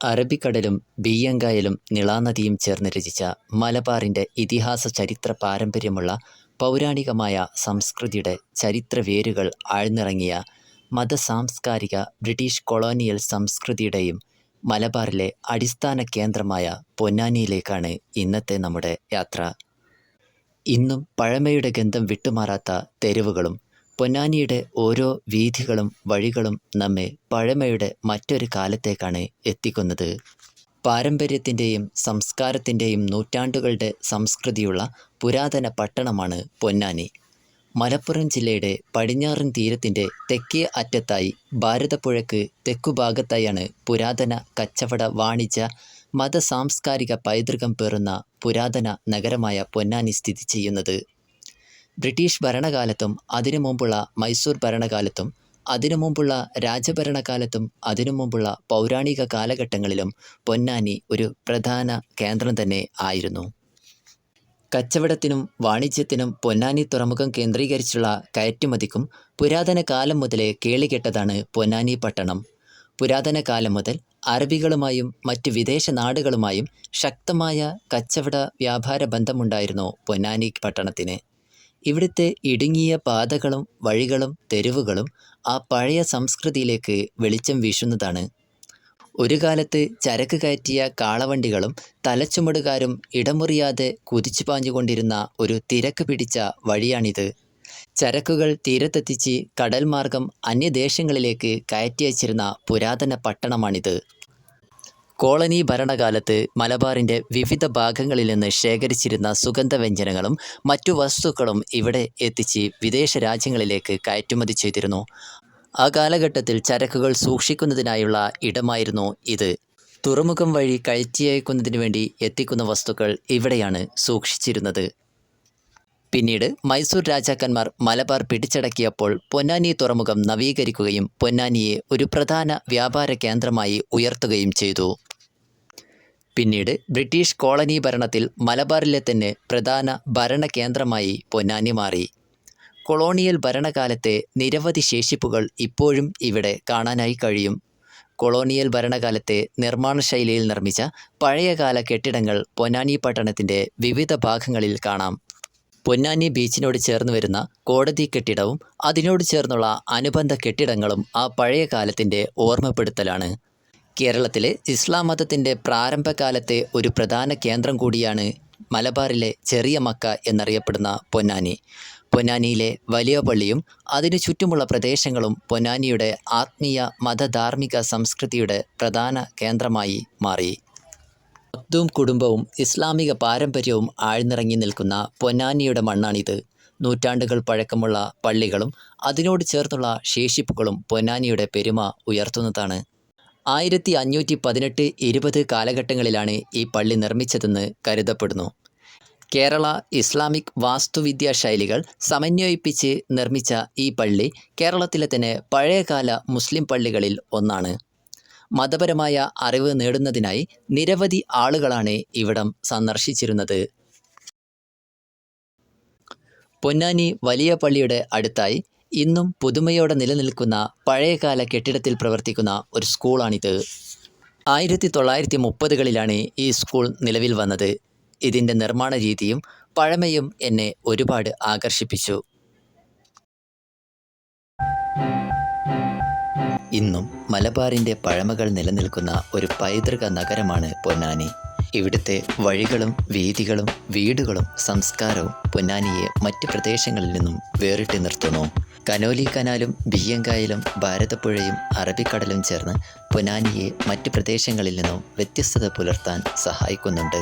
അറബിക്കടലും ബിയ്യങ്കായലും നിളാനദിയും ചേർന്ന് രചിച്ച മലബാറിന്റെ ഇതിഹാസ ചരിത്ര പാരമ്പര്യമുള്ള പൗരാണികമായ സംസ്കൃതിയുടെ ചരിത്ര വേരുകൾ ആഴ്ന്നിറങ്ങിയ മതസാംസ്കാരിക ബ്രിട്ടീഷ് കൊളോണിയൽ സംസ്കൃതിയുടെയും മലബാറിലെ അടിസ്ഥാന കേന്ദ്രമായ പൊന്നാനിയിലേക്കാണ് ഇന്നത്തെ നമ്മുടെ യാത്ര. ഇന്നും പഴമയുടെ ഗന്ധം വിട്ടുമാറാത്ത തെരുവുകളും പൊന്നാനിയുടെ ഓരോ വീഥികളും വഴികളും നമ്മെ പഴമയുടെ മറ്റൊരു കാലത്തേക്കാണ് എത്തിക്കുന്നത്. പാരമ്പര്യത്തിന്റെയും സംസ്കാരത്തിന്റെയും നൂറ്റാണ്ടുകളുടെ സംസ്കൃതിയുള്ള പുരാതന പട്ടണമാണ് പൊന്നാനി. മലപ്പുറം ജില്ലയുടെ പടിഞ്ഞാറൻ തീരത്തിന്റെ തെക്കേ അറ്റത്തായി ഭാരതപ്പുഴക്ക് തെക്കുഭാഗത്തായാണ് പുരാതന കച്ചവട വാണിജ്യ മത സാംസ്കാരിക പൈതൃകം പേറുന്ന പുരാതന നഗരമായ പൊന്നാനി സ്ഥിതി ചെയ്യുന്നത്. ബ്രിട്ടീഷ് ഭരണകാലത്തും അതിനു മുമ്പുള്ള മൈസൂർ ഭരണകാലത്തും അതിനു മുമ്പുള്ള രാജഭരണകാലത്തും അതിനു മുമ്പുള്ള പൗരാണിക കാലഘട്ടങ്ങളിലും പൊന്നാനി ഒരു പ്രധാന കേന്ദ്രം തന്നെ ആയിരുന്നു. കച്ചവടത്തിനും വാണിജ്യത്തിനും പൊന്നാനി തുറമുഖം കേന്ദ്രീകരിച്ചുള്ള കയറ്റുമതിക്കും പുരാതന കാലം മുതലേ കേളികെട്ടതാണ് പൊന്നാനി പട്ടണം. പുരാതന കാലം മുതൽ അറബികളുമായും മറ്റ് വിദേശ നാടുകളുമായും ശക്തമായ കച്ചവട വ്യാപാര ബന്ധമുണ്ടായിരുന്നു പൊന്നാനി പട്ടണത്തിന്. ഇവിടുത്തെ ഇടുങ്ങിയ പാതകളും വഴികളും തെരുവുകളും ആ പഴയ സംസ്കൃതിയിലേക്ക് വെളിച്ചം വീശുന്നതാണ്. ഒരു കാലത്ത് ചരക്ക് കയറ്റിയ കാളവണ്ടികളും തലച്ചുമടുകാരും ഇടമുറിയാതെ കുതിച്ചു പാഞ്ഞുകൊണ്ടിരുന്ന ഒരു തിരക്ക് പിടിച്ച വഴിയാണിത്. ചരക്കുകൾ തീരത്തെത്തിച്ച് കടൽ മാർഗം അന്യദേശങ്ങളിലേക്ക് കയറ്റി അയച്ചിരുന്ന പുരാതന പട്ടണമാണിത്. കോളനി ഭരണകാലത്ത് മലബാറിന്റെ വിവിധ ഭാഗങ്ങളിൽ നിന്ന് ശേഖരിച്ചിരുന്ന സുഗന്ധവ്യഞ്ജനങ്ങളും മറ്റു വസ്തുക്കളും ഇവിടെ എത്തിച്ച് വിദേശ രാജ്യങ്ങളിലേക്ക് കയറ്റുമതി ചെയ്തിരുന്നു. ആ കാലഘട്ടത്തിൽ ചരക്കുകൾ സൂക്ഷിക്കുന്നതിനായുള്ള ഇടമായിരുന്നു ഇത്. തുറമുഖം വഴി കയറ്റിയയക്കുന്നതിന് വേണ്ടി എത്തിക്കുന്ന വസ്തുക്കൾ ഇവിടെയാണ് സൂക്ഷിച്ചിരുന്നത്. പിന്നീട് മൈസൂർ രാജാക്കന്മാർ മലബാർ പിടിച്ചടക്കിയപ്പോൾ പൊന്നാനി തുറമുഖം നവീകരിക്കുകയും പൊന്നാനിയെ ഒരു പ്രധാന വ്യാപാര കേന്ദ്രമായി ഉയർത്തുകയും ചെയ്തു. പിന്നീട് ബ്രിട്ടീഷ് കോളനി ഭരണത്തിൽ മലബാറിലെ തന്നെ പ്രധാന ഭരണകേന്ദ്രമായി പൊന്നാനി മാറി. കൊളോണിയൽ ഭരണകാലത്തെ നിരവധി ശേഷിപ്പുകൾ ഇപ്പോഴും ഇവിടെ കാണാനായി കഴിയും. കൊളോണിയൽ ഭരണകാലത്തെ നിർമ്മാണ ശൈലിയിൽ നിർമ്മിച്ച പഴയകാല കെട്ടിടങ്ങൾ പൊന്നാനി പട്ടണത്തിന്റെ വിവിധ ഭാഗങ്ങളിൽ കാണാം. പൊന്നാനി ബീച്ചിനോട് ചേർന്ന് വരുന്ന കോടതി കെട്ടിടവും അതിനോട് ചേർന്നുള്ള അനുബന്ധ കെട്ടിടങ്ങളും ആ പഴയ കാലത്തിന്റെ ഓർമ്മപ്പെടുത്തലാണ്. കേരളത്തിലെ ഇസ്ലാം മതത്തിന്റെ പ്രാരംഭകാലത്തെ ഒരു പ്രധാന കേന്ദ്രം കൂടിയാണ് മലബാറിലെ ചെറിയ മക്ക എന്നറിയപ്പെടുന്ന പൊന്നാനി. പൊന്നാനിയിലെ വലിയ പള്ളിയും അതിനു ചുറ്റുമുള്ള പ്രദേശങ്ങളും പൊന്നാനിയുടെ ആത്മീയ മതധാർമ്മിക സംസ്കൃതിയുടെ പ്രധാന കേന്ദ്രമായി മാറി. മക്തൂം കുടുംബവും ഇസ്ലാമിക പാരമ്പര്യവും ആഴ്ന്നിറങ്ങി നിൽക്കുന്ന പൊന്നാനിയുടെ മണ്ണാണിത്. നൂറ്റാണ്ടുകൾ പഴക്കമുള്ള പള്ളികളും അതിനോട് ചേർന്നുള്ള ശേഷിപ്പുകളും പൊന്നാനിയുടെ പെരുമ ഉയർത്തുന്നതാണ്. ആയിരത്തി അഞ്ഞൂറ്റി പതിനെട്ട് ഇരുപത് കാലഘട്ടങ്ങളിലാണ് ഈ പള്ളി നിർമ്മിച്ചതെന്ന് കരുതപ്പെടുന്നു. കേരള ഇസ്ലാമിക് വാസ്തുവിദ്യാ ശൈലികൾ സമന്വയിപ്പിച്ച് നിർമ്മിച്ച ഈ പള്ളി കേരളത്തിലെ തന്നെ പഴയകാല മുസ്ലിം പള്ളികളിൽ ഒന്നാണ്. മതപരമായ അറിവ് നേടുന്നതിനായി നിരവധി ആളുകളാണ് ഇവിടം സന്ദർശിച്ചിരുന്നത്. പൊന്നാനി വലിയ പള്ളിയുടെ അടുത്തായി ഇന്നും പുതുമയോടെ നിലനിൽക്കുന്ന പഴയകാല കെട്ടിടത്തിൽ പ്രവർത്തിക്കുന്ന ഒരു സ്കൂളാണിത്. ആയിരത്തി തൊള്ളായിരത്തി മുപ്പതുകളിലാണ് ഈ സ്കൂൾ നിലവിൽ വന്നത്. ഇതിന്റെ നിർമ്മാണ രീതിയും പഴമയും എന്നെ ഒരുപാട് ആകർഷിപ്പിച്ചു. ഇന്നും മലബാറിന്റെ പഴമകൾ നിലനിൽക്കുന്ന ഒരു പൈതൃക നഗരമാണ് പൊന്നാനി. ഇവിടുത്തെ വഴികളും വീതികളും വീടുകളും സംസ്കാരവും പൊന്നാനിയെ മറ്റ് പ്രദേശങ്ങളിൽ നിന്നും വേറിട്ട് നിർത്തുന്നു. കനോലി കനാലും ബിയ്യങ്കായലും ഭാരതപ്പുഴയും അറബിക്കടലും ചേർന്ന് പൊനാനിയെ മറ്റ് പ്രദേശങ്ങളിൽ നിന്നും വ്യത്യസ്തത പുലർത്താൻ സഹായിക്കുന്നുണ്ട്.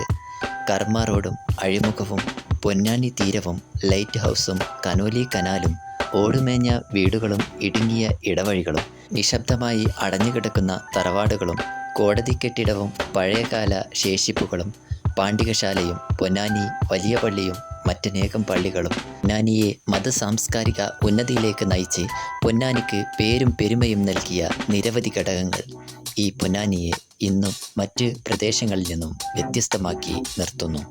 കർമ്മ റോഡും അഴിമുഖവും പൊന്നാനി തീരവും ലൈറ്റ് ഹൗസും കനോലി കനാലും ഓടുമേഞ്ഞ വീടുകളും ഇടുങ്ങിയ ഇടവഴികളും നിശബ്ദമായി അടഞ്ഞുകിടക്കുന്ന തറവാടുകളും കോടതി കെട്ടിടവും പഴയകാല ശേഷിപ്പുകളും പാണ്ഡികശാലയും പൊന്നാനി വലിയ പള്ളിയും മറ്റനേകം പള്ളികളും പൊന്നാനിയെ മതസാംസ്കാരിക ഉന്നതിയിലേക്ക് നയിച്ച് പൊന്നാനിക്ക് പേരും പെരുമയും നൽകിയ നിരവധി ഘടകങ്ങൾ ഈ പൊന്നാനിയെ ഇന്നും മറ്റ് പ്രദേശങ്ങളിൽ നിന്നും വ്യത്യസ്തമാക്കി നിർത്തുന്നു.